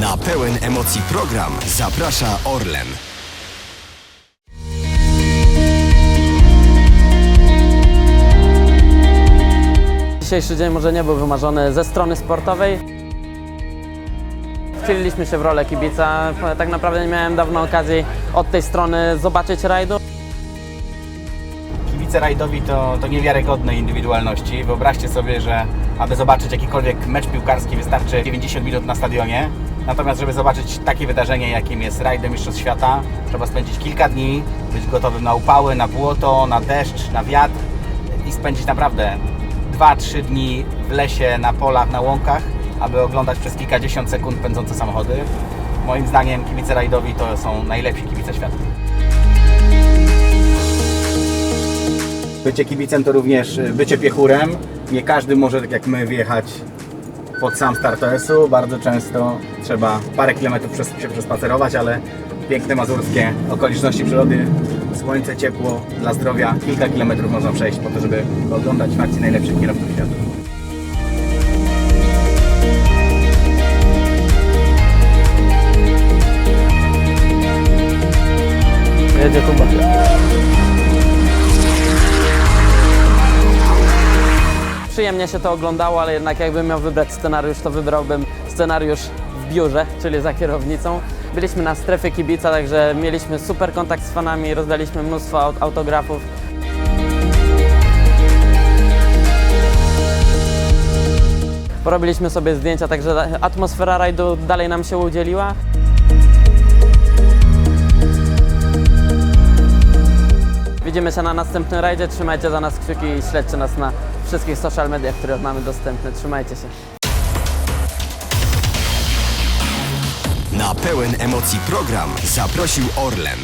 Na pełen emocji program zaprasza Orlen. Dzisiejszy dzień może nie był wymarzony ze strony sportowej. Wcieliliśmy się w rolę kibica. Tak naprawdę nie miałem dawno okazji od tej strony zobaczyć rajdu. Kibice rajdowi to, to niewiarygodne indywidualności. Wyobraźcie sobie, że aby zobaczyć jakikolwiek mecz piłkarski wystarczy 90 minut na stadionie. Natomiast żeby zobaczyć takie wydarzenie, jakim jest rajdem Mistrzostw Świata, trzeba spędzić kilka dni, być gotowym na upały, na błoto, na deszcz, na wiatr i spędzić naprawdę 2-3 dni w lesie, na polach, na łąkach, aby oglądać przez kilkadziesiąt sekund pędzące samochody. Moim zdaniem kibice rajdowi to są najlepsi kibice świata. Bycie kibicem to również y, bycie piechurem. Nie każdy może, tak jak my, wjechać pod sam start OS-u. Bardzo często trzeba parę kilometrów przez, się przespacerować, ale piękne mazurskie okoliczności przyrody, słońce, ciepło dla zdrowia. Kilka kilometrów można przejść po to, żeby oglądać w najlepszych kierowców świata. Jedzie Kuba. Przyjemnie się to oglądało, ale jednak jakbym miał wybrać scenariusz, to wybrałbym scenariusz w biurze, czyli za kierownicą. Byliśmy na strefie kibica, także mieliśmy super kontakt z fanami, rozdaliśmy mnóstwo aut- autografów. Porobiliśmy sobie zdjęcia, także atmosfera rajdu dalej nam się udzieliła. Widzimy się na następnym rajdzie. Trzymajcie za nas kciuki i śledźcie nas na wszystkich social mediach, które mamy dostępne. Trzymajcie się. Na pełen emocji program zaprosił Orlen.